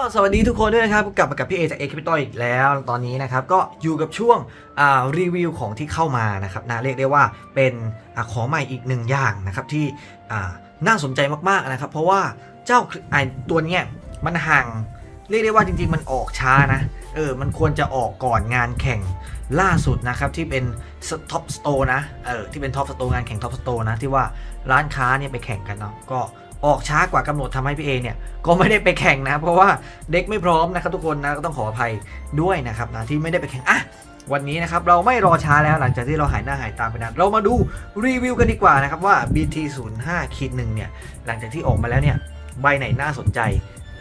ก็สวัสดีทุกคนด้วยนะครับ กลับมากับพี่เอจากเอคิปตออีกแล้วตอนนี้นะครับ ก็อยู่กับช่วงรีวิวของที่เข้ามานะครับนะเรียกได้ว่าเป็นอของใหม่อีกหนึ่งอย่างนะครับที่น่าสนใจมากๆนะครับ เพราะว่าเจ้าไอตัวเนี้ยมันห่างเรียกได้ว่าจริงๆ มันออกช้านะเออมันควรจะออกก่อนงานแข่งล่าสุดนะครับที่เป็นท็อปสโตนะเออที่เป็นท็อปสโตงานแข่งท็อปสโตนะที่ว่าร้านค้าเนี่ยไปแข่งกันเนาะก็ ออกช้ากว่ากำหนดทำให้พี่เอเนี่ยก็ไม่ได้ไปแข่งนะ เพราะว่าเด็กไม่พร้อมนะครับทุกคนนะก็ต้องขออภัยด้วยนะครับนะที่ไม่ได้ไปแข่งอะวันนี้นะครับเราไม่รอช้าแล้วหลังจากที่เราหายหน้าหายตาไปนานเรามาดูรีวิวกันดีกว่านะครับว่า BT 0 5ขีดหนึ่งเนี่ยหลังจากที่ออกมาแล้วเนี่ยใบไหนน่าสนใจ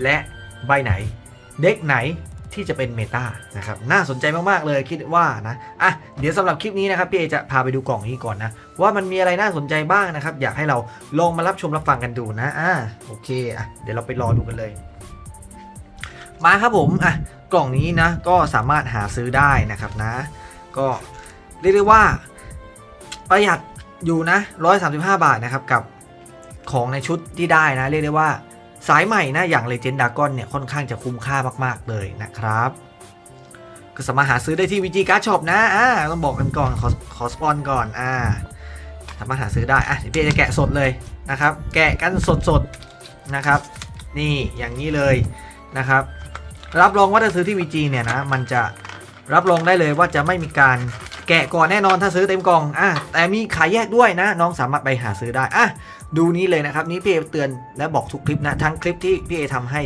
และใบไหน เด็กไหน ที่จะเป็นเมตานะครับน่าสนใจมากๆเลยคิดว่านะอะเดี๋ยวสำหรับคลิปนี้นะครับพี่เอจะพาไปดูกล่องนี้ก่อนนะว่ามันมีอะไรน่าสนใจบ้างนะครับ อยากให้เราลองมารับชมรับฟังกันดูนะอะโอเคอะเดี๋ยวเราไปรอดูกันเลย มาครับผมอะกล่องนี้นะก็สามารถหาซื้อได้นะครับนะ ก็เรียกได้ว่าประหยัดอยู่นะ135 บาทนะครับกับของในชุดที่ได้นะ เรียกได้ว่า สายใหม่นะอย่าง Legend Dragon เนี่ยค่อนข้างจะคุ้มค่ามากๆเลยนะครับก็สามารถหาซื้อได้ที่ VG Card Shop นะอ่าต้องบอกกันก่อนขอขอสปอนก่อนอ่าสามารถหาซื้อได้อะเดี๋ยวพี่จะแกะสดเลยนะครับ แกะกันสดๆนะครับ นี่อย่างนี้เลยนะครับ รับรองว่าถ้าซื้อที่ VG เนี่ยนะมันจะรับรองได้เลยว่าจะไม่มีการ แกะก่อนแน่นอนถ้าซื้อเต็มกล่องอะแต่มีขายแยกด้วยนะ น้องสามารถไปหาซื้อได้อะดูนี้เลยนะครับนี่พี่เอเตือนและบอกทุกคลิปนะทั้งคลิปที่พี่เอทำให้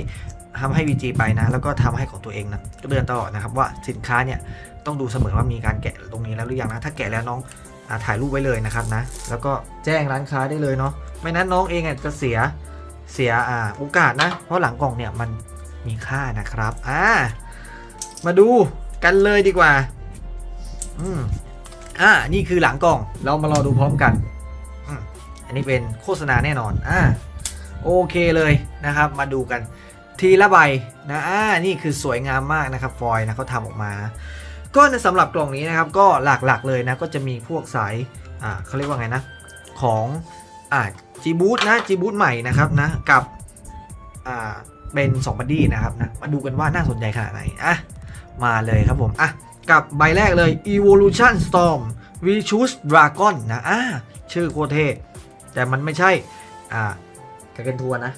ทำให้ VG ไปนะ แล้วก็ทำให้ของตัวเองนะก็เตือนตลอดนะครับว่าสินค้าเนี่ยต้องดูเสมอว่ามีการแกะตรงนี้แล้วหรือยังนะถ้าแกะแล้วน้องอาถ่ายรูปไว้เลยนะครับนะ แล้วก็แจ้งร้านค้าได้เลยเนาะไม่นั้นน้องเองอะจะเสียเสียอ่าโอกาสนะ เพราะหลังกล่องเนี่ยมันมีค่านะครับอ่ามาดูกันเลยดีกว่า อืมอ่า นี่คือหลังกล่อง เรามารอดูพร้อมกัน อันนี้เป็นโฆษณาแน่นอน อ่า โอเคเลยนะครับ มาดูกัน ทีละใบนะ อ่า นี่คือสวยงามมากนะครับ ฟอยล์นะเขาทำออกมา ก็ในสำหรับกล่องนี้นะครับ ก็หลักๆเลยนะ ก็จะมีพวกสาย อ่าเขาเรียกว่าไงนะ ของ อ่าจีบูทนะจีบูทใหม่นะครับนะ กับ อ่า เป็น2บัดดี้นะครับนะ มาดูกันว่าน่าสนใจขนาดไหน อะ มาเลยครับผม อะ กับใบแรกเลย Evolution Storm We Choose Dragon นะอะชื่อโคเทแต่มันไม่ใช่ อ่ากาเกนทัวนะ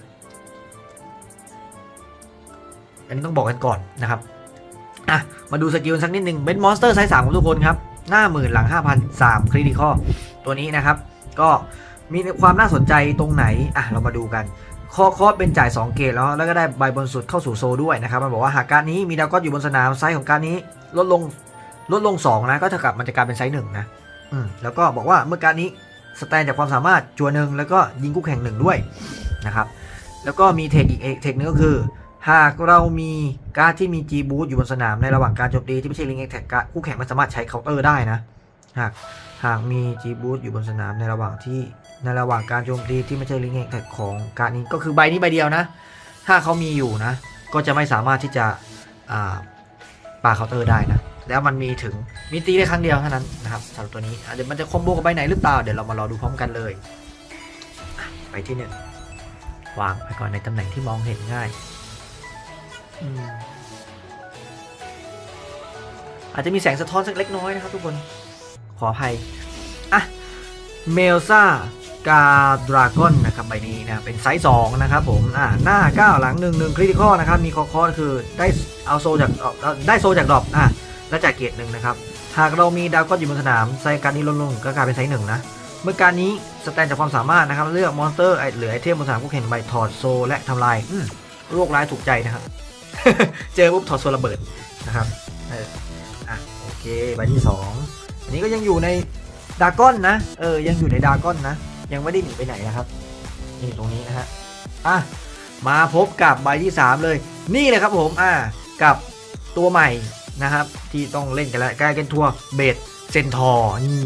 อันนี้ต้องบอกกันก่อนนะครับ อะ มาดูสกิลสักนิดหนึ่งเป็นมอนสเตอร์ไซส์3ของทุกคนครับ หน้าหมื่นหลัง 5,000 3คริติคอตัวนี้นะครับ ก็มีความน่าสนใจตรงไหน อะ เรามาดูกันคอคอเป็นจ่าย 2 เกตแล้ว แล้วก็ได้ใบบนสุดเข้าสู่โซด้วยนะครับ มันบอกว่าหากการนี้มีดาวก็อยู่บนสนามไซส์ของการนี้ลดลง ลดลง 2 นะ ก็เท่ากับมันจะกลายเป็นไซส์หนึ่งนะอืมแล้วก็บอกว่าเมื่อการนี้สแตนจากความสามารถจัวหนึ่งแล้วก็ยิงคู่แข่งหนึ่งด้วยนะครับ แล้วก็มีเทคอีกเทคนึงก็คือ หากเรามีการดที่มี G boost อยู่บนสนามในระหว่างการโจมตีที่ไม่ใช่ลิงแอคแท็กคู่แข่งไม่สามารถใช้เคาน์เตอร์ได้นะหากหากมี G boost อยู่บนสนามในระหว่างที่ในระหว่างการโจมตีที่ไม่ใช่ลิงก์แท็กของการนี้ก็คือใบนี้ใบเดียวนะ ถ้าเขามีอยู่นะ ก็จะไม่สามารถที่จะอ่าปาเคาน์เตอร์ได้นะ แล้วมันมีถึงมีตีได้ครั้งเดียวเท่านั้นนะครับสำหรับตัวนี้อะเดี๋ยวมันจะคอมโบกับใบไหนหรือเปล่าเดี๋ยวเรามารอดูพร้อมกันเลยไปที่หนึ่งวางไปก่อนในตำแหน่งที่มองเห็นง่ายอาจจะมีแสงสะท้อนสักเล็กน้อยนะครับทุกคนขออภัยอะเมลซ่ากาดราก้อนนะครับใบนี้นะเป็นไซส์2นะครับผมอ่าหน้า 9 หลัง 1 1คริติคอลนะครับมีคอคอคือได้เอาโซจากได้โซจากดรอปอะ และจากเกรติหนึ่งนะครับ หากเรามีดาวก้อนอยู่บนสนามไซการนี้ลดลงก็กลายเป็นไซส์หนึ่งนะ เมื่อการนี้สแตนจากความสามารถนะครับเลือกมอนสเตอร์หรือไอเทมบนสนามคู่แข่งใบถอดโซและทำลายโรคร้ายถูกใจนะครับ เจอปุ๊บถอดโซระเบิดนะครับเอออะโอเคใบที่สองอันนี้ก็ยังอยู่ในดาก้อนนะเออยังอยู่ในดาก้อนนะ ยังไม่ได้หนีไปไหนนะครับนี่ตรงนี้นะฮะอะมาพบกับใบที่ 3 เลย นี่เลยครับผมอะกับตัวใหม่ นะครับ ที่ต้องเล่นกันแล้วกลายเป็นทัวร์เบดเซนทอร์นี่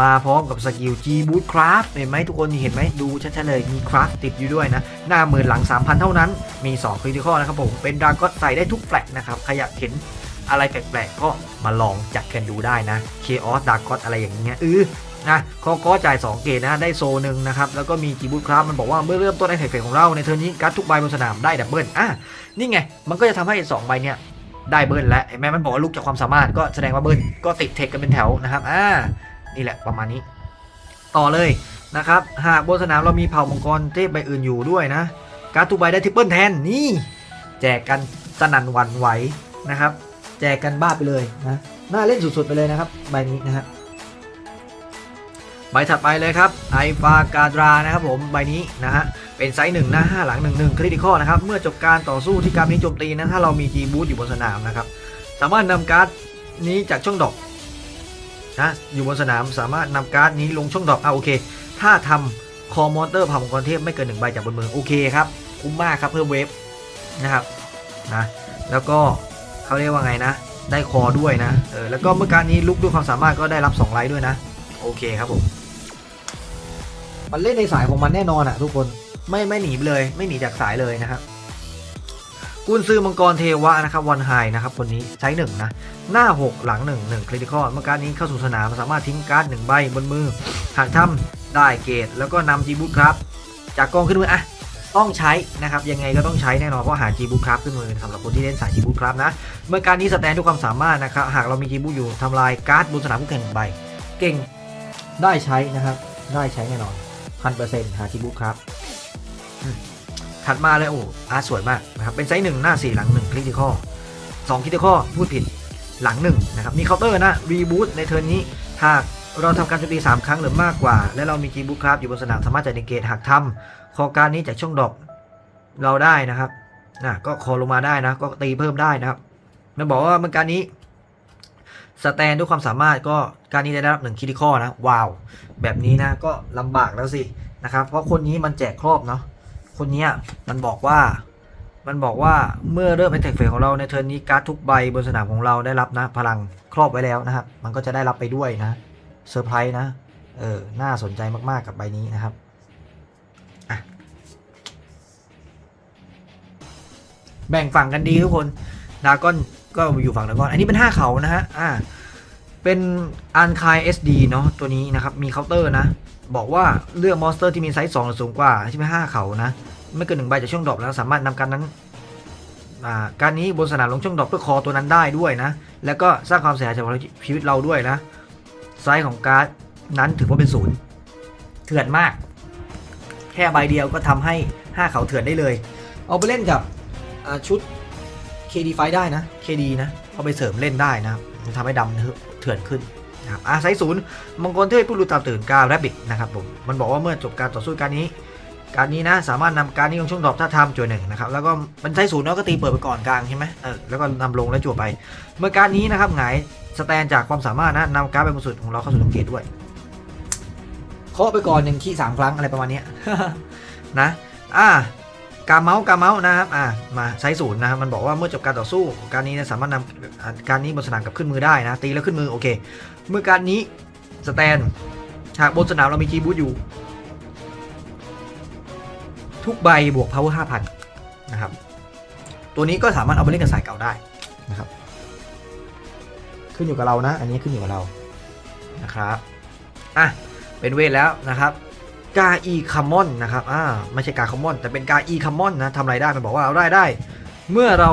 มาพร้อมกับสกิล G Boot Craft เห็นไหมทุกคนเห็นไหมดูชัดๆเลยมีคราฟติดอยู่ด้วยนะ หน้าหมื่นหลัง 3,000 เท่านั้น มี2คริติคอนะครับผม เป็นดากอนใส่ได้ทุกแฟลกนะครับ ใครอยากเห็นอะไรแปลกๆ ก็มาลองจัดกันดูได้นะ Chaos d a r k o t อะไรอย่างเงี้ยเออนะคอก็จ่าย 2 เกตนะ ได้โซหนึ่งนะครับ แล้วก็มีจีบูทครับ มันบอกว่าเมื่อเริ่มต้นไอเทคเฟของเราในเทอร์นี้การ์ดทุกใบบนสนามได้ดับเบิลอะนี่ไง มันก็จะทำให้ 2 ใบเนี่ย ได้เบิลแล้วเห็นไหมมันบอกว่าลุกจากความสามารถก็แสดงว่าเบิลก็ติดเทคกันเป็นแถวนะครับอ่านี่แหละประมาณนี้ ต่อเลยนะครับ หากบนสนามเรามีเผ่ามังกรเทพใบอื่นอยู่ด้วยนะ การ์ดทุกใบได้ทริปเปิลแทนนี่แจกกันสนั่นหวันไหวนะครับ แจกกันบ้าไปเลยนะน่าเล่นสุดๆไปเลยนะครับ ใบนี้นะฮะใบถัดไปเลยครับไอฟากาดรานะครับผมใบนี้นะฮะ เป็นไซส์หนึ่งหน้าห้าหลังหนึ่งหนึ่งคริติคอนะครับ เมื่อจบการต่อสู้ที่การนี้โจมตีนะถ้าเรามีจีบูทอยู่บนสนามนะครับ สามารถนำการ์ดนี้จากช่องดอกนะอยู่บนสนามสามารถนำการ์ดนี้ลงช่องดอกเอะโอเค ถ้าทำคอมอนเตอร์ผ่ามังกรเทพไม่เกินหนึ่งใบจากบนมือโอเคครับคุ้มมากครับเพิ่มเวฟนะครับนะแล้วก็เขาเรียกว่าไงนะ ได้คอด้วยนะเออแล้วก็เมื่อการนี้ลุกด้วยความสามารถก็ได้รับ2ไลท์ด้วยนะ โอเคครับผมมันเล่นในสายของมันแน่นอนอะทุกคน ไม่ไม่หนีเลย ไม่หนีจากสายเลยนะครับกุนซือมังกรเทวะนะครับวันไฮนะครับคนนี้ใช้หนึ่งนะ หน้า 6 หลัง 1 1คริติคอเมื่อการนี้เข้าสู่สนามสามารถทิ้งการ์ดหนึ่งใบบนมือ หากทำได้เกตแล้วก็นำจีบูทครับ จากกองขึ้นมืออะต้องใช้นะครับยังไงก็ต้องใช้แน่นอนเพราะหาจีบูทครับขึ้นมือสำหรับคนที่เล่นสายจีบูทครับนะเมื่อการนี้สแตนด้วยความสามารถนะครับหากเรามีจีบูทอยู่ทำลายการ์ดบนสนามคู่แข่งหนึ่งใบ เก่งได้ใช้นะครับได้ใช้แน่นอนพันเปอร์เซ็นต์หาจีบูทครับ ถัดมาเลยโอ้อาร์ตสวยมากนะครับเป็นไซส์หนึ่งหน้าสี่หลังหนึ่งคริติคอลสองคริติคอลพูดผิดหลังหนึ่งนะครับมีเคาน์เตอร์นะรีบูทในเทิร์นนี้หากเราทำการโจมตี 3 ครั้งหรือมากกว่า และเรามีจีบูคราฟอยู่บนสนามสามารถจ่ายในเกตหากทำคอการนี้จากช่องดอกเราได้นะครับนะก็คอลงมาได้นะ ก็ตีเพิ่มได้นะครับมันบอกว่าเมื่อการนี้สแตนด้วยความสามารถก็การนี้ได้รับหนึ่งคิดข้อนะว้าว แบบนี้นะก็ลำบากแล้วสินะครับเพราะคนนี้มันแจกครอบเนาะ คนเนี้ยมันบอกว่ามันบอกว่าเมื่อเริ่มเป็นแท็กเฟสของเราในเทิร์นนี้การ์ดทุกใบบนสนามของเราได้รับนะพลังครอบไว้แล้วนะครับ มันก็จะได้รับไปด้วยนะเซอร์ไพรส์นะเออน่าสนใจมากๆกับใบนี้นะครับแบ่งฝั่งกันดีทุกคนดากอนก็อยู่ฝั่งดากอน อันนี้เป็น 5 เขานะฮะอ่าเป็นอันคาย SD เนาะตัวนี้นะครับ มีเคาน์เตอร์นะ บอกว่าเลือกมอนสเตอร์ที่มีไซส์2หรือสูงกว่าที่เป็น5เขานะไม่เกินหนึ่งใบจากช่องดรอปแล้วสามารถนำการนั้นการนี้บนสนามลงช่องดรอปเพื่อคอตัวนั้นได้ด้วยนะ แล้วก็สร้างความเสียหายจากชีวิตเราด้วยนะไซส์ของการ์ดนั้นถือว่าเป็นศูนย์เถื่อนมาก แค่ใบเดียวก็ทำให้ 5 เขาเถื่อนได้เลย เอาไปเล่นกับชุด KD ไฟได้นะ KD นะเอาไปเสริมเล่นได้นะทำให้ดำเถื่อนขึ้น นะครับอาไซศูนย์มังกรเทพผู้รู้ตาตื่นกาแรบบิทนะครับผมมันบอกว่าเมื่อจบการต่อสู้การนี้การนี้นะสามารถนำการนี้ลงช่วงดรอปถ้าทำจวหนึ่งนะครับแล้วก็มันใช้ศูนย์เนาะก็ตีเปิดไปก่อนกลางใช่ไหมเออแล้วก็นำลงแล้วจวไป เมื่อการนี้นะครับหงายสแตนจากความสามารถนะนำการ์ดใบนสุดของเราเข้าสู่สังเกตด้วยเคาะไปก่อนหนึ่งขี้สามครั้งอะไรประมาณนี้นะอ่ากาเมาส์กาเมาส์นะครับอ่ามาใช้ศูนย์นะครับมันบอกว่าเมื่อจบการต่อสู้ การนี้นะสามารถนำอ่าการนี้บนสนามกับขึ้นมือได้นะตีแล้วขึ้นมือโอเค เมื่อการนี้สแตนหากบนสนามเรามีจีบูทอยู่ ทุกใบบวก power 5,000 นะครับ ตัวนี้ก็สามารถเอาไปเล่นกับสายเก่าได้นะครับ ขึ้นอยู่กับเรานะ อันนี้ขึ้นอยู่กับเรานะครับอะเป็นเวทแล้วนะครับกาอีคัมมอนนะครับอ่าไม่ใช่กาคัมมอน แต่เป็นกาอีคัมมอนนะทำอะไรได้มันบอกว่าเราได้ได้ เมื่อเรา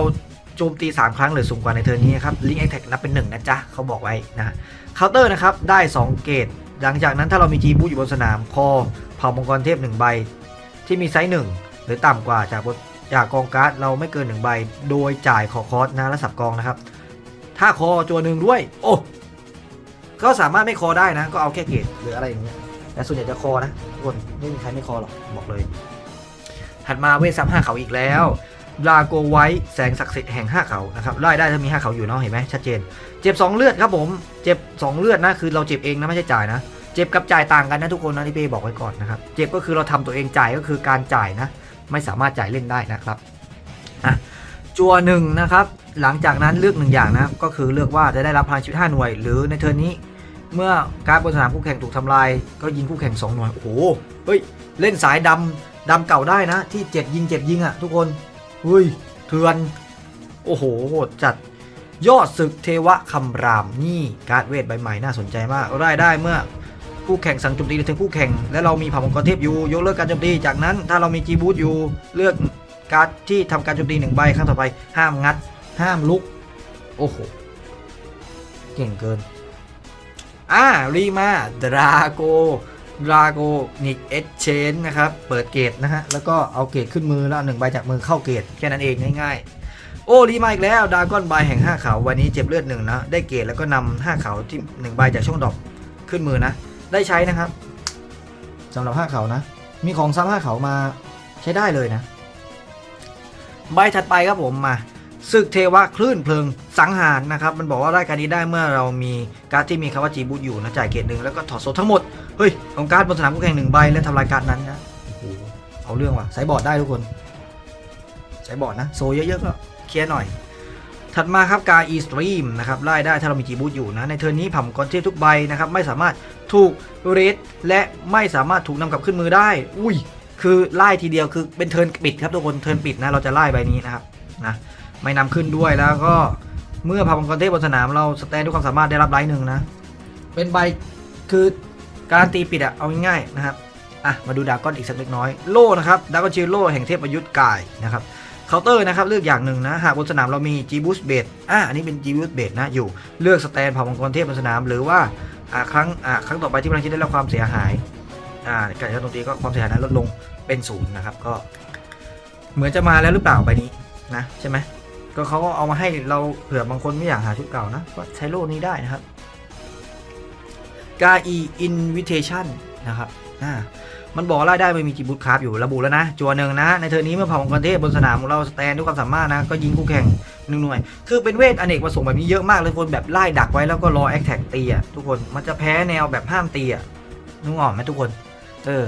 โจมตี 3 ครั้งหรือสูงกว่าในเทิร์นี้ครับลิงแอคแท็กนับเป็น 1 นะจ๊ะเขาบอกไว้นะเคาน์เตอร์นะครับ ได้ 2 เกตหลังจากนั้นถ้าเรามีจีบูอยู่บนสนามคอเผ่ามังกรเทพ 1 ใบ ที่มีไซส์1หรือต่ำกว่าจากจากกองการ์ดเราไม่เกิน 1 ใบ โดยจ่ายขอคอสนะและสับกองนะครับ ถ้าคอจัวหนึ่งด้วย โอ้ก็สามารถไม่คอได้นะ ก็เอาแค่เกตหรืออะไรอย่างเงี้ยแต่ส่วนใหญ่จะคอนะทุกคนไม่มีใครไม่คอหรอกบอกเลย ถัดมาเวทซ้ำห้าเขาอีกแล้ว ลาโกไว้แสงศักดิ์สิทธิ์แห่งห้าเขานะครับไล่ได้ถ้ามีห้าเขาอยู่เนาะเห็นไหมชัดเจน เจ็บ 2 เลือดครับผม เจ็บ 2 เลือดนะคือเราเจ็บเองนะไม่ใช่จ่ายนะ เจ็บกับจ่ายต่างกันนะทุกคนนะที่เป้บอกไว้ก่อนนะครับ เจ็บก็คือเราทำตัวเองจ่ายก็คือการจ่ายนะ ไม่สามารถจ่ายเล่นได้นะครับอะจัวหนึ่งนะครับ หลังจากนั้นเลือกหนึ่งอย่างนะก็คือเลือกว่าจะได้รับพลังชีวิต5หน่วย หรือในเทิร์นี้ เมื่อการบนสนามคู่แข่งถูกทำลาย ก็ยิงคู่แข่ง2หน่วยโอ้โหเฮ้ยเล่นสายดำดำเก่าได้นะ ที่ 7 ยิง 7 ยิงอะ่ะทุกคน เฮ้ยเถื่อน โอ้โหโหดจัดยอดศึกเทวะคำรามนี่การ์ดเวทใบใหม่น่าสนใจมากรายได้เมื่อคู่แข่งสั่งโจมตีในเทิร์นคู่แข่ง และเรามีผ่ามังกรเทพอยู่ยกเลิกการโจมตีจากนั้น ถ้าเรามีจีบูทอยู่เลือกการดที่ทำการโจมตีหนึ่งใบครั้งต่อไปห้ามงัด ห้ามลุก โอ้โห เก่งเกิน อ่ารีมาดราโก ดราโกนิกเอเชนนะครับ เปิดเกตนะฮะ แล้วก็เอาเกตขึ้นมือแล้วหนึ่งใบจากมือเข้าเกตแค่นั้นเองง่ายๆ โอ้รีมาอีกแล้วดาก้อนใบแห่ง 5 เขาวันนี้เจ็บเลือดหนึ่งนะ ได้เกตแล้วก็นำ5เขาที่1ใบจากช่องดอกขึ้นมือนะ ได้ใช้นะครับสำหรับ 5 เขานะ มีของซ้ำ5เขามาใช้ได้เลยนะ ใบถัดไปครับผมมาศึกเทวะคลื่นเพลิงสังหารนะครับ มันบอกว่าได้การนี้ได้เมื่อเรามีการ์ดที่มีคำว่าจีบูทอยู่นะจ่ายเกตหนึ่งแล้วก็ถอดโซลทั้งหมด เฮ้ยของการ์ดบนสนามคู่แข่งหนึ่งใบและทำลายการ์ดนั้นนะโอ้โหเอาเรื่องว่ะใส่บอร์ดได้ทุกคนใส่บอร์ดนะ โซเยอะๆก็เคลียร์หน่อย ถัดมาครับการอีสตรีมนะครับไล่ได้ถ้าเรามีจีบูทอยู่นะ ในเทิร์นนี้ผัมกรเทพทุกใบนะครับ ไม่สามารถถูกเรดและไม่สามารถถูกนำกลับขึ้นมือได้ อุ้ย คือไล่ทีเดียวคือเป็นเทิร์นปิดครับทุกคนเทิร์นปิดนะเราจะไล่ใบนี้นะครับนะไม่นำขึ้นด้วยแล้วก็เมื่อผัมกรเทพบนสนามเราสแตนด้วยความสามารถได้รับไลท์หนึ่งนะเป็นใบคือ การตีปิดอะเอาง่ายๆนะครับอะมาดูดาก้อนอีกสักเล็กน้อยโล่นะครับดาก้อนชิโล่แห่งเทพยุทธ์กายนะครับเคาน์เตอร์นะครับเลือกอย่างหนึ่งนะหากบนสนามเรามีจีบูสเบดอะอันนี้เป็นจีบูสเบดนะอยู่เลือกสแตนเผ่ามังกรเทพบนสนาม หรือว่าอ่าครั้งอ่าครั้งต่อไปที่พลังชิดได้รับความเสียหายอ่าการใช้ตรงตีก็ความเสียหายนั้นลดลงเป็นศูนย์นะครับก็ เหมือนจะมาแล้วหรือเปล่าใบนี้นะใช่ไหมก็เขาก็เอามาให้เราเผื่อบางคนไม่อยากหาชุดเก่านะก็ใช้โล่นี้ได้นะครับ กาอีอินวิเทชันนะครับอ่ามันบอกรายได้ไม่มีจีบูทคราฟอยู่ระบุแล้วนะ จัวหนึ่งนะ ในเทอร์นี้เมื่อเผ่ามังกรเทพบนสนามของเราสแตนด้วยความสามารถนะ ก็ยิงคู่แข่งหนึ่งหน่วย คือเป็นเวทอเนกประสงค์แบบนี้เยอะมากเลยคนแบบไล่ดักไว้แล้วก็รอแอคแท็กตีอะทุกคนมันจะแพ้แนวแบบห้ามตีอะนึกออกไหมทุกคน เออ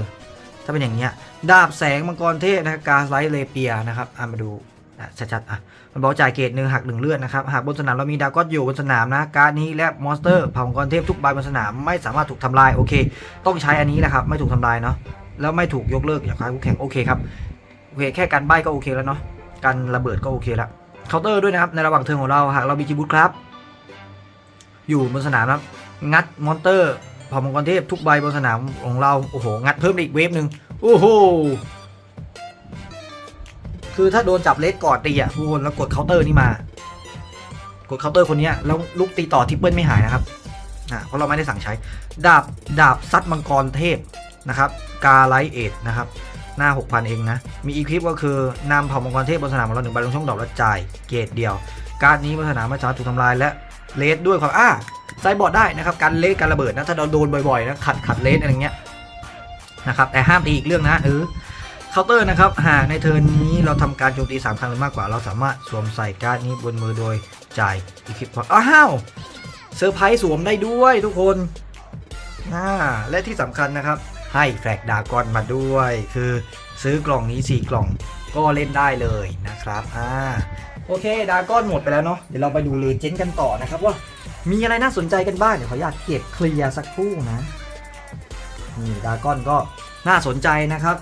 ถ้าเป็นอย่างเงี้ยดาบแสงมังกรเทพนะกาไลท์เลเปียนะครับอะมาดูอะชัดๆอะ มันบอกจ่ายเกตหนึ่งหักหนึ่งเลือดนะครับ หากบนสนามเรามีดาวกอสอยู่บนสนามนะ การดนี้และมอนสเตอร์เผ่ามังกรเทพทุกใบบนสนามไม่สามารถถูกทำลายโอเค ต้องใช้อันนี้แหละครับ ไม่ถูกทำลายเนาะ แล้วไม่ถูกยกเลิกอย่างใครคู่แข่งโอเคครับ โอเคแค่การใบก็โอเคแล้วเนาะ การระเบิดก็โอเคแล้วเคาน์เตอร์ด้วยนะครับ ในระหว่างเทิร์นของเราหากเรามีจีบูทครับ อยู่บนสนามนะงัดมอนสเตอร์เผ่ามังกรเทพทุกใบบนสนามของเรา โอ้โห งัดเพิ่มอีกเวฟหนึ่งโอ้โห คือถ้าโดนจับเลสกอดตีอะทุกคนแล้วกดเคาน์เตอร์นี่มา กดเคาน์เตอร์คนนี้แล้วลูกตีต่อทิปเปิลไม่หายนะครับอ่าเพราะเราไม่ได้สั่งใช้ ดาบดาบซัดมังกรเทพนะครับ กาไลเอทนะครับ หน้า 6,000 เองนะ มีอีคลิปก็คือนำเผ่ามังกรเทพบนสนามของเราหนึ่งใบลงช่องดอกและจ่ายเกตเดียว การนี้บนสนามมามารถถูกทำลายและเลสด้วยความอ่าไซบอร์ดได้นะครับการเลสการระเบิดนะถ้าเราโดนบ่อยๆนะขัดขัดเลสอะไรเงี้ยนะครับแต่ห้ามตีอีกเรื่องนะเออ เคาน์เตอร์นะครับ หากในเทิร์นนี้เราทำการโจมตี 3 ครั้งหรือมากกว่า เราสามารถสวมใส่การ์ดนี้บนมือโดยจ่ายอีกคิปพออ้าวเซอร์ไพรส์สวมได้ด้วยทุกคนน่าและที่สำคัญนะครับ ให้แฟลกดากอนมาด้วย คือซื้อกล่องนี้ 4 กล่องก็เล่นได้เลยนะครับอ่าโอเค ดากอนหมดไปแล้วเนาะเดี๋ยวเราไปดูเลเจนด์กันต่อนะครับว่ามีอะไรน่าสนใจกันบ้างเดี๋ยวขออนุญาตเก็บเคลียร์สักครู่นะนี่ดากอนก็น่าสนใจนะครับ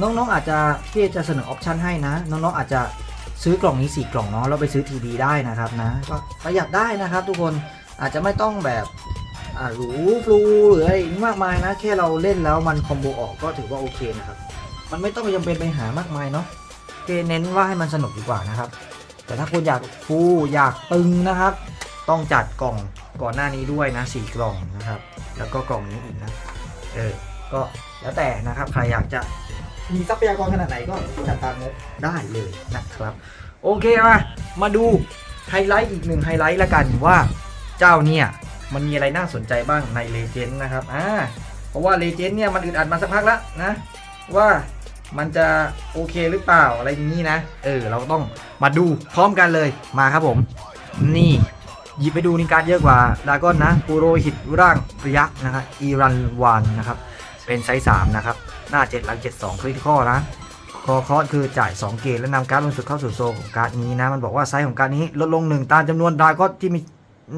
น้องๆอาจจะพี่จะเสนอออปชันให้นะ น้องๆอาจจะซื้อกล่องนี้ 4 กล่องเนาะแล้วไปซื้อทีดีได้นะครับนะก็ประหยัดได้นะครับ ทุกคนอาจจะไม่ต้องแบบหรูฟลูหรืออะไรอีกมากมายนะ แค่เราเล่นแล้วมันคอมโบออกก็ถือว่าโอเคนะครับ มันไม่ต้องไปจำเป็นไปหามากมายเนาะเคเน้นว่าให้มันสนุกดีกว่านะครับ แต่ถ้าคุณอยากฟูอยากตึงนะครับ ต้องจัดกล่องก่อนหน้านี้ด้วยนะสี่กล่องนะครับ แล้วก็กล่องนี้อีกนะเออก็แล้วแต่นะครับใครอยากจะ มีทรัพยากรขนาดไหนก็จัดตามงบได้เลยนะครับ โอเคมามาดูไฮไลท์อีกหนึ่งไฮไลท์ละกันว่าเจ้าเนี่ยมันมีอะไรน่าสนใจบ้างในเลเจนด์นะครับอ่าเพราะว่าเลเจนด์เนี่ยมันอึดอัดมาสักพักแล้วนะ ว่ามันจะโอเคหรือเปล่าอะไรอย่างนี้นะ เออ เราต้องมาดูพร้อมกันเลยมาครับผม นี่หยิบไปดูนี่การเยอะกว่าดากอนนะปูโรหิตร่างยักษ์นะครับอีรันวานนะครับ เป็นไซส์3นะครับ หน้า 7 หลัง 7 2คริติคอนะคอคอสคือจ่าย 2 เกตและนำการ์ดลงสุดเข้าสู่โซของการ์ดนี้นะ มันบอกว่าไซส์ของการ์ดนี้ลดลง 1 ตามจำนวนดาก้อนที่มี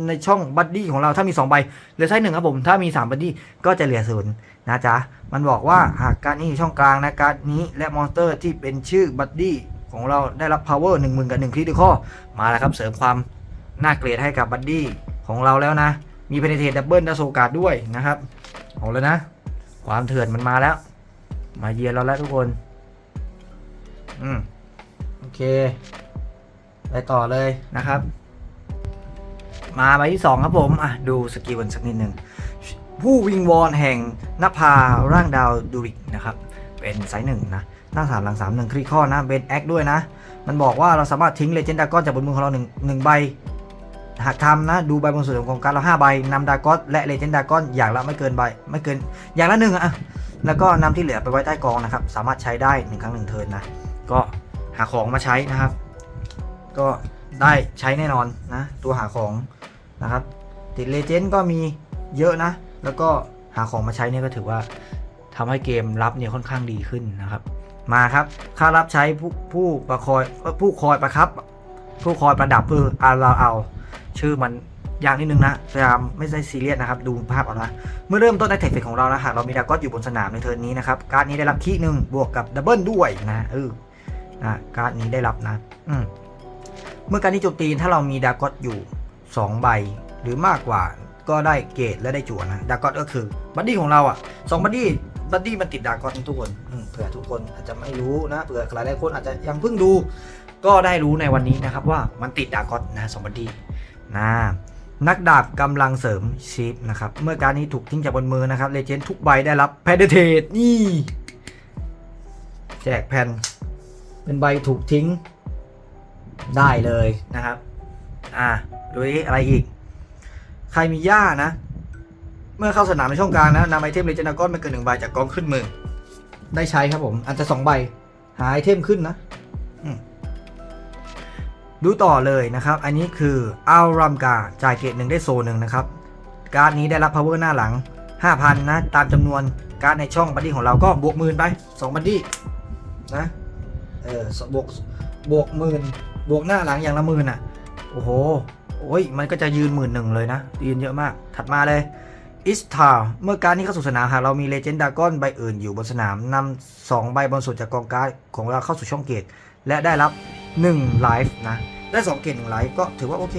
ในช่องบัดดี้ของเราถ้ามี 2 ใบเหลือไซส์หนึ่งครับผม ถ้ามี 3 บัดดี้ก็จะเหลือศูนย์นะจ๊ะ มันบอกว่าหากการ์ดนี้อยู่ช่องกลางนะการ์ดนี้และมอนสเตอร์ที่เป็นชื่อบัดดี้ของเราได้รับ power 1 0,000กับ1คริติคอมาแล้วครับเสริมความน่าเกลียดให้กับบัดดี้ของเราแล้วนะ มีเพนเทตดับเบิลดัสโซการ์ดด้วยนะครับเอาแล้วนะ ความเถื่อนมันมาแล้ว มาเยือนเราแล้วทุกคน อืม โอเค ไปต่อเลยนะครับ มาใบที่2ครับผม อะ ดูสกิลกันสักนิดหนึ่ง ผู้วิงวอนแห่งนภาร่างดาวดูริกนะครับ เป็นไซส์หนึ่งนะหน้าสามหลังสามหนึ่งคริคอนะเบนแอคด้วยนะ มันบอกว่าเราสามารถทิ้งเลเจนดากอนจากบนมือของเราหนึ่งหนึ่งใบ หากทำนะ ดูใบบนสุดของการเราห้าใบนำดากอนและเลเจนดากอนอย่างละไม่เกินใบ ไม่เกิน อย่างละหนึ่งอะ แล้วก็นำที่เหลือไปไว้ใต้กองนะครับ สามารถใช้ได้หนึ่งครั้งหนึ่งเทิร์นนะ ก็หาของมาใช้นะครับ ก็ได้ใช้แน่นอนนะ ตัวหาของนะครับ ติดเลเจนด์ก็มีเยอะนะ แล้วก็หาของมาใช้เนี่ยก็ถือว่าทำให้เกมรับเนี่ยค่อนข้างดีขึ้นนะครับ มาครับ ค่ารับใช้ผู้ผู้ประคอยเอ้ยผู้คอยประครับ ผู้คอยประดับเออเอาเราเอา ชื่อมัน ยากนิดนึงนะพยายามไม่ใช่ซีเรียสนะครับ ดูภาพเอานะเมื่อเริ่มต้นในเทคเฟกของเรานะหากเรามีดากอนอยู่บนสนามในเทิร์นนี้นะครับ การ์ดนี้ได้รับคีหนึ่งบวกกับดับเบิลด้วยนะเออนะการ์ดนี้ได้รับนะ อืมเมื่อการที่โจมตีถ้าเรามีดากอนอยู่ 2 ใบหรือมากกว่าก็ได้เกรดและได้จั่วนะดากอนก็คือบัดดี้ของเราอะสองบัดดี้บัดดี้มันติดดากอนทุกคนเผื่อทุกคนอาจจะไม่รู้นะเผื่อหลายหลายคนอาจจะยังเพิ่งดู ก็ได้รู้ในวันนี้นะครับว่ามันติดดากอนนะสองบัดดี้นะ นักดาบกำลังเสริมชีฟนะครับ เมื่อการนี้ถูกทิ้งจากบนมือนะครับเลเจนด์ทุกใบได้รับแพดเทตนี่ แจกแผ่น เป็นใบถูกทิ้ง ได้เลยนะครับ อ่าดูอะไรอีก ใครมีหญ้านะ เมื่อเข้าสนามในช่องกลางนะนำไอเทมเลเจนดากอนไม่เกินหนึ่งใบจากกองขึ้นมือ ได้ใช้ครับผมอาจจะสองใบ หาไอเทมขึ้นนะ ดูต่อเลยนะครับ อันนี้คืออัลรัมกาจ่ายเกตหนึ่งได้โซหนึ่งนะครับ การ์ดนี้ได้รับ power หน้าหลัง 5,000 นะ ตามจำนวนการ์ดในช่องบัดดี้ของเราก็บวกหมื่นไป2บัดดี้นะ เออบวกบวกหมื่นบวกหน้าหลังอย่างละหมื่นอะ โอ้โห โอ้ย มันก็จะยืนหมื่นหนึ่งเลยนะ ยืนเยอะมาก ถัดมาเลยอิสทาเมื่อการนี้เข้าสู่สนามหากเรามีเลเจนดากอนใบอื่นอยู่บนสนามนำสองใบบนสุดจากกองการ์ดของเราเข้าสู่ช่องเกต และได้รับ 1ไลฟ์นะ ได้ 2 เกต1ไลฟ์ก็ถือว่าโอเค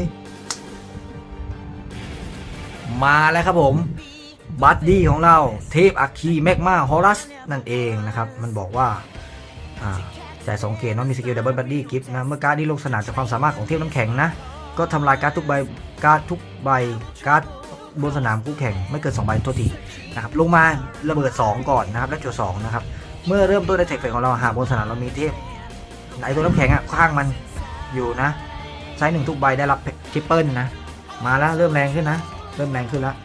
มาแล้วครับผมบัดดี้ของเราเทพอัคคีแมกมาฮอรัสนั่นเองนะครับ มันบอกว่าอ่าจ่ายสองเกตเน้องมีสกิลดับเบิลบัดดี้กิฟต์นะเมื่อการ์ดนี้ลงสนามจากความสามารถของเทพน้ำแข็งนะ ก็ทำลายการ์ดทุกใบการ์ดทุกใบการ์ดบนสนามคู่แข่งไม่เกิน2ใบโทษทีนะครับลงมาระเบิด 2 ก่อนนะครับแล้วจุด2นะครับเมื่อเริ่มต้นในเทคเฟกของเราหากบนสนามเรามีเทพ ไอตัวน้ำแข็งอะข้างมันอยู่นะ ใช้หนึ่งทุกใบได้รับทริปเปิลนะ มาแล้วเริ่มแรงขึ้นนะ เริ่มแรงขึ้นแล้ว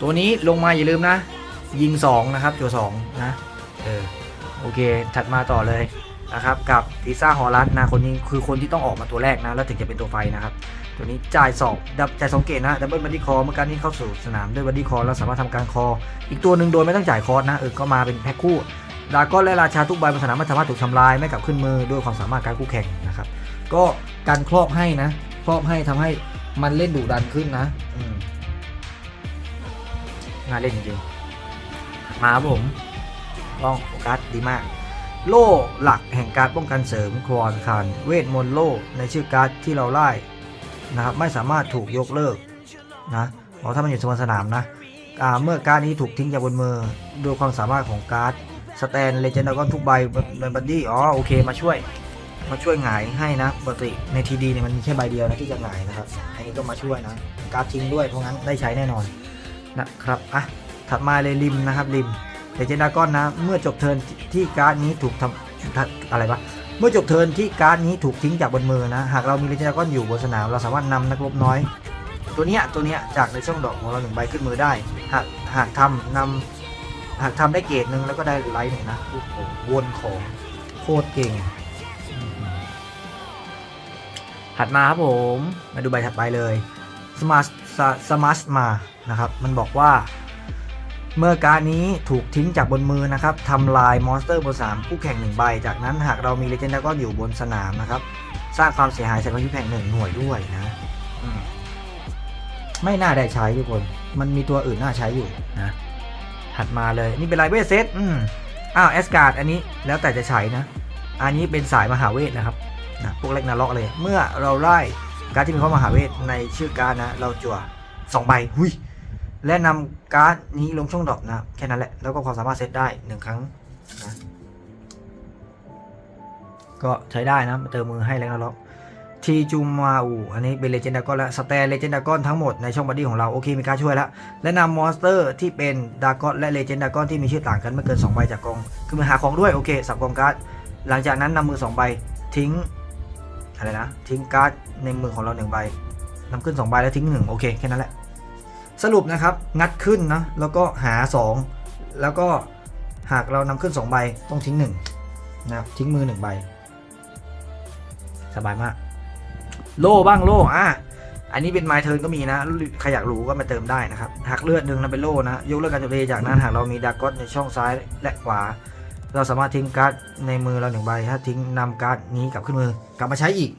ตัวนี้ลงมาอย่าลืมนะ ยิง 2 นะครับจุด2นะ เออ โอเค ถัดมาต่อเลยนะครับ กับลิซ่าฮอลัสนะคนนี้คือคนที่ต้องออกมาตัวแรกนะ แล้วถึงจะเป็นตัวไฟนะครับ ตัวนี้จ่ายสองดับจ่ายสองเกตนะดับเบิลบัดดี้คอเมื่อการนี้เข้าสู่สนามด้วยบัดดี้คอแล้วสามารถทำการคอ อีกตัวหนึ่งโดยไม่ต้องจ่ายคอร์สนะเออก็มาเป็นแพ็คคู่ ดราก้อนและราชาทุกใบบนสนามไม่สามารถถูกทำลายไม่กลับขึ้นมือด้วยความสามารถการคู่แข่งนะครับ ก็การครอบให้นะ ครอบให้ทำให้มันเล่นดุดันขึ้นนะอืมน่าเล่นจริงๆมาครับผมลองโฟกัสดีมาก โล่หลักแห่งการป้องกันเสริมครอนคานเวทมนต์โล่ในชื่อการ์ดที่เราไล่นะครับไม่สามารถถูกยกเลิกนะเพราะถ้ามันอยู่บนสนามนะเมื่อการนี้ถูกทิ้งจากบนมือด้วยความสามารถของการ์ด สแตนเลเจนด์ก็ทุกใบในบัดดี้อ๋อโอเคมาช่วย มาช่วยหงายให้นะปกติในทีดีเนี่ยมันมีแค่ใบเดียวนะที่จะหงายนะครับ อันนี้ก็มาช่วยนะ การทิ้งด้วยเพราะงั้นได้ใช้แน่นอนนะครับอะถัดมาเลยริมนะครับริมเลเจนดากอนนะ เมื่อจบเทิร์นที่การ์ดนี้ถูกทำอะไรวะเมื่อจบเทิร์นที่การ์ดนี้ถูกทิ้งจากบนมือนะ หากเรามีเลเจนดากอนอยู่บนสนามเราสามารถนำนักรบน้อย ตัวเนี้ยตัวเนี้ยจากในช่องดอกของเราหนึ่งใบขึ้นมือได้ หากหากทำนำ หากทำได้เกรดหนึ่งแล้วก็ได้ไลท์หนึ่งนะโอ้โหวนของโคตรเก่ง ถัดมาครับผม มาดูใบถัดไปเลยสมาร์สมาร์ทมานะครับ มันบอกว่า เมื่อการนี้ถูกทิ้งจากบนมือนะครับทำลายมอนสเตอร์บนสนามคู่แข่งหนึ่งใบ จากนั้นหากเรามีเลเจนด์ก็อยู่บนสนามนะครับ สร้างความเสียหายใส่ความคิดแข่งหนึ่งหน่วยด้วยนะไม่น่าได้ใช้ทุกคน มันมีตัวอื่นน่าใช้อยู่นะ ถัดมาเลยนี่เป็นลายเวทเซตอืมอ้าวแอสการ์ดอันนี้แล้วแต่จะใช้นะ อันนี้เป็นสายมหาเวทนะครับนะพวกเล็กนาล็อกเลย เมื่อเราไล่การดที่มีข้อมหาเวทในชื่อการดนะ เราจั่วสองใบหุยและนำการ์ดนี้ลงช่องดรอปนะแค่นั้นแหละ แล้วก็ความสามารถเซตได้หนึ่งครั้งนะก็ใช้ได้นะเติมมือให้แล้วนะล็อก ทีจูมาอูอันนี้เป็นเลเจนดากอนและสแตนเลเจนดากอนทั้งหมดในช่องบัดดี้ของเรา โอเค มีการช่วยแล้ว และนำมอนสเตอร์ที่เป็นดากอนและเลเจนดากอนที่มีชื่อต่างกันไม่เกิน 2 ใบจากกอง คือมือหาของด้วย โอเค สับกองการ์ด หลังจากนั้นนำมือ 2 ใบ ทิ้ง อะไรนะ ทิ้งการ์ดในมือของเรา1ใบนำขึ้น 2 ใบแล้วทิ้ง 1 โอเค แค่นั้นแหละ สรุปนะครับ งัดขึ้นนะ แล้วก็หา 2 แล้วก็หากเรานำขึ้น 2 ใบต้องทิ้ง1นะครับทิ้งมือ 1 ใบ สบายมาก โล่บ้างโล่อะอันนี้เป็นไมเทิร์นก็มีนะ ใครอยากรู้ก็มาเติมได้นะครับ หักเลือดหนึ่งนะเป็นโล่นะ ยกเลิกการโจมตีจากนั้นหากเรามีดากอนในช่องซ้ายและขวา เราสามารถทิ้งการ์ดในมือเราหนึ่งใบ ถ้าทิ้งนำการ์ดนี้กลับขึ้นมือกลับมาใช้อีก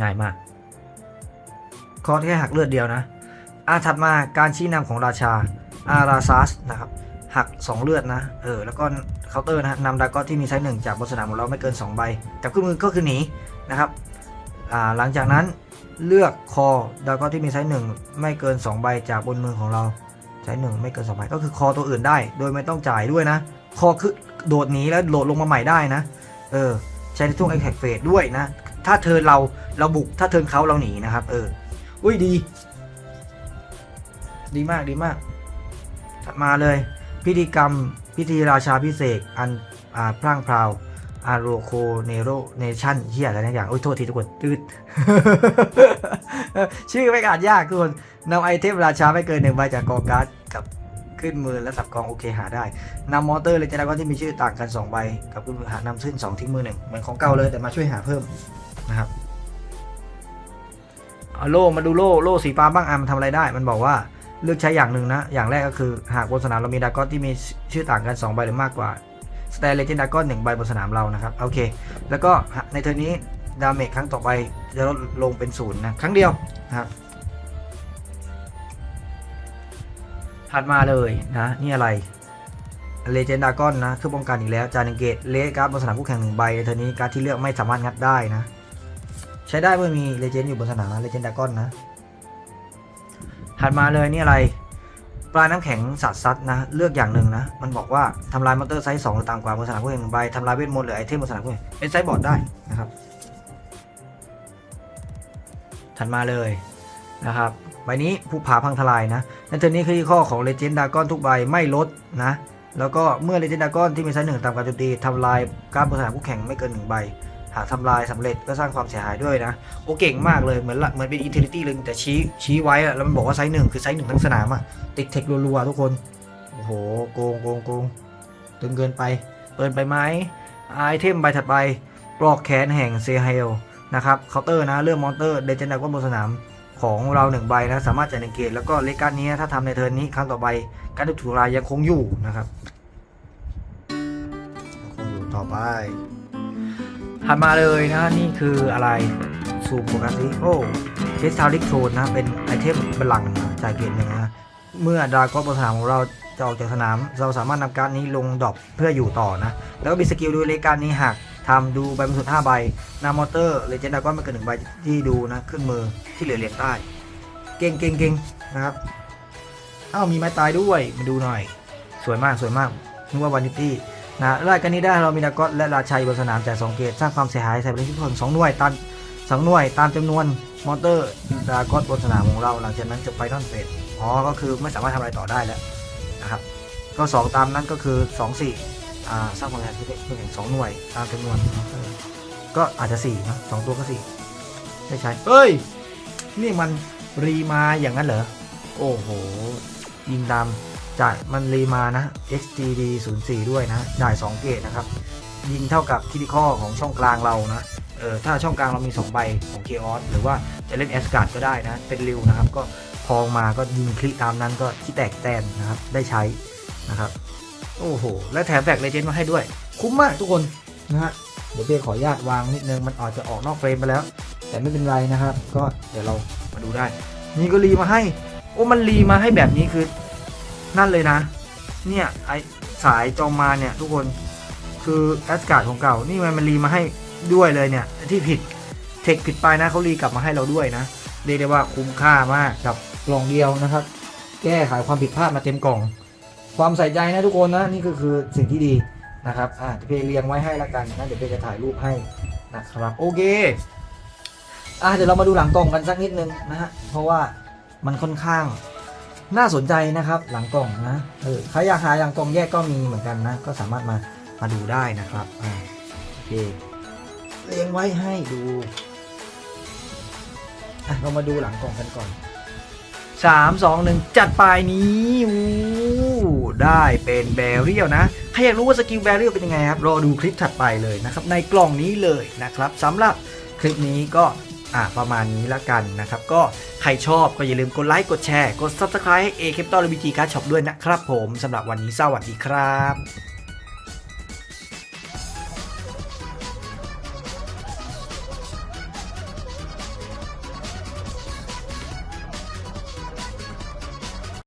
ง่ายมาก คอร์สแค่หักเลือดเดียวนะอาถัดมาการชี้นำของราชาอาราซัสนะครับหัก 2 เลือดนะ เออ แล้วก็เคาน์เตอร์นะนำดากอนที่มีไซส์หนึ่งจากบนสนามของเราไม่เกิน 2 ใบกลับขึ้นมือก็คือหนี นะครับหลังจากนั้นเลือกคอดากอนที่มีไซส์หนึ่งไม่เกิน 2 ใบจากบนมือของเราไซส์หนึ่งไม่เกิน2ใบก็คือคอตัวอื่นได้ โดยไม่ต้องจ่ายด้วยนะ คอคือโดดหนีแล้วโดดลงมาใหม่ได้นะเออใช้ในช่วง Attack Phase ด้วยนะ ถ้าเทิร์นเราเราบุกถ้าเทิร์นเขาเราหนีนะครับ เอออุ้ยดี ดีมากดีมากถัดมาเลย พิธีกรรมพิธีราชาพิเศษอันอ่าพร่างพราว อาโรโคเนโรเนชั่นเฮียอะไรอย่างโอ้ยโทษทีทุกคนตืดชื่อไม่อ่านยากทุกคนนำไอเทมราชาไม่เกินหนึ่งใบจากกองการ์ดกับขึ้นมือและสับกองโอเคหาได้นำมอเตอร์เลเจนดากอนที่มีชื่อต่างกัน 2 ใบ กับขึ้นมือหานำขึ้น2ทิ้งมือหนึ่งเหมือนของเก่าเลยแต่มาช่วยหาเพิ่มนะครับเอาโล่มาดูโล่โล่สีฟ้าบ้างอะมันทำอะไรได้ มันบอกว่าเลือกใช้อย่างหนึ่งนะ อย่างแรกก็คือหากบนสนามเรามีดาก้อนที่มีชื่อต่างกัน 2 ใบหรือมากกว่า สแตนเลเจนดากอนหนึ่งใบบนสนามเรานะครับโอเค แล้วก็ในเทอร์นี้ดาเมจครั้งต่อไปจะลดลงเป็นศูนย์นะครั้งเดียวนะครับถัดมาเลยนะนี่อะไรเลเจนดากอนนะคือป้องกันอีกแล้วจานิเกตเลการ์ดบนสนามคู่แข่งหนึ่งใบในเทอร์นี้การ์ดที่เลือกไม่สามารถงัดได้นะ ใช้ได้เมื่อมีเลเจนด์อยู่บนสนามนะเลเจนดากอนนะถัดมาเลยนี่อะไร ปลายน้ำแข็งสัตว์ซัดนะ เลือกอย่างหนึ่งนะ มันบอกว่าทำลายมอนเตอร์ไซส์2หรือต่ำกว่าบนสนามคู่แข่งหนึ่งใบทำลายเวทมนต์หรือไอเทมบนสนามคู่แข่งเป็นไซส์บอร์ดได้นะครับถัดมาเลยนะครับใบนี้ผู้ผาพังทลายนะในเทอร์นี้คือข้อของเลเจนดากอนทุกใบไม่ลดนะแล้วก็เมื่อเลเจนดากอนที่มีไซส์หนึ่งต่ำกว่าโจมตีทำลายการบนสนามคู่แข่งไม่เกินหนึ่งใบากทำลายสำเร็จก็สร้างความเสียหายด้วยนะ โอเก่งมากเลย เหมือนเหมือนเป็นอินเทลิตี้เลยแต่ชี้ชี้ไว้แล้วมันบอกว่าไซส์หนึ่งคือไซส์หนึ่งทั้งสนามอะติดเทครัวๆทุกคน โอ้โห โกงโกงโกงตึงเกินไปเปินไปไหมไอเทมใบถัดไปปลอกแขนแห่งเซเฮลนะครับเคาน์เตอร์นะเลือกมอนเตอร์เดจนดากอนบนสนามของเราหนึ่งใบนะ สามารถจ่ายหนึ่งเกตแล้วก็เลขการนี้ถ้าทำในเทิร์นนี้ครั้งต่อไปการถูกถูกรายยังคงอยู่นะครับยังคงอยู่ต่อไป ถัดมาเลยนะนี่คืออะไรซูมโฟกัสซิโอ้เทสทาริกโทนนะเป็นไอเทมบลังก์จ่ายเกียรติหนึ่งนะเมื่อดราก้อนบนสนามของเราจะออกจากสนาม เราสามารถนำการดนี้ลงดรอปเพื่ออยู่ต่อนะ แล้วก็มีสกิลดูเลการนี้หากทำดูใบบนสุด5ใบนำมอเตอร์เลเจนดากอนไม่เกินหนึ่งใบที่ดูนะขึ้นมือที่เหลือเรียงใต้ เก่งเก่งเก่งนะครับอ้าวมีไม้ตายด้วยมาดูหน่อย สวยมากสวยมากนึกว่าวานิตี้ นะรายการนี้ได้เรามีดากอตและราชัยบนสนามจ่ายสองเกตสร้างความเสียหายใส่ไปที่เพิ่มสองหน่วยตามสองหน่วยตามจำนวนมอเตอร์ดากอตบนสนามของเรา หลังจากนั้นจบไฟนอลเฟสอ๋อก็คือไม่สามารถทำอะไรต่อได้แล้วนะครับก็ 2 ตามนั้นก็คือ 2 4อ่าสร้างความเสียหายที่เพิ่มสองหน่วยตามจำนวนก็อาจจะ4นะสองตัวก็4ได้ใช้เฮ้ย นี่มันรีมาอย่างนั้นเหรอโอ้โหยิงตาม จ่ายมันรีมานะ XGD 0 4ด้วยนะจ่าย2เกตนะครับ ยิงเท่ากับคิดิคอของช่องกลางเรานะเออถ้าช่องกลางเรามี 2 ใบของ k อ o s หรือว่าจะเล่น e s อ a r d ก็ได้นะ เป็นริวนะครับ ก็พองมาก็ยิงคลิกตามนั้นก็ที่แตกแตนนะครับ ได้ใช้นะครับ โอ้โห และแถมแฟกเลเจนด์มาให้ด้วย คุ้มมากทุกคนนะฮะเดี๋ยวเบขออนุญาตวางนิดนึง มันอาจจะออกนอกเฟรมไปแล้ว แต่ไม่เป็นไรนะครับ ก็เดี๋ยวเรามาดูได้ นี่ก็รีมาให้ โอ้มันรีมาให้แบบนี้คือ นั่นเลยนะ เนี่ยไอสายจอมมาเนี่ยทุกคนคือแอสการ์ดของเก่า นี่มันมันรีมาให้ด้วยเลยเนี่ย ที่ผิดเทคผิดไปนะเขารีกลับมาให้เราด้วยนะเรียกได้ว่าคุ้มค่ามากกับกล่องเดียวนะครับ แก้ไขความผิดพลาดมาเต็มกล่อง ความใส่ใจนะทุกคนนะนี่ก็คือสิ่งที่ดีนะครับอ่าเดี๋ยวเรียงไว้ให้ละกันนะเดี๋ยวเพจะถ่ายรูปให้นะครับโอเคอะเดี๋ยวเรามาดูหลังกล่องกันสักนิดนึงนะฮะเพราะว่ามันค่อนข้าง น่าสนใจนะครับหลังกล่องนะเออใครอยากหาหลังกล่องแยกก็มีเหมือนกันนะ ก็สามารถมามาดูได้นะครับอ่าโอเคเรียงไว้ให้ดูอะเรามาดูหลังกล่องกันก่อนสามสองหนึ่งจัดไปนี้อู้ได้เป็นแบเรียลนะใครอยากรู้ว่าสกิลแบเรียลเป็นยังไงครับ รอดูคลิปถัดไปเลยนะครับ ในกล่องนี้เลยนะครับสำหรับคลิปนี้ก็ อ่าประมาณนี้ละกันนะครับ ก็ใครชอบก็อย่าลืมกดไลค์กดแชร์ กด Subscribe ให้ A c a p i t a l BG Card Shop ด้วยนะครับผมสำหรับวันนี้สวัสดีครับ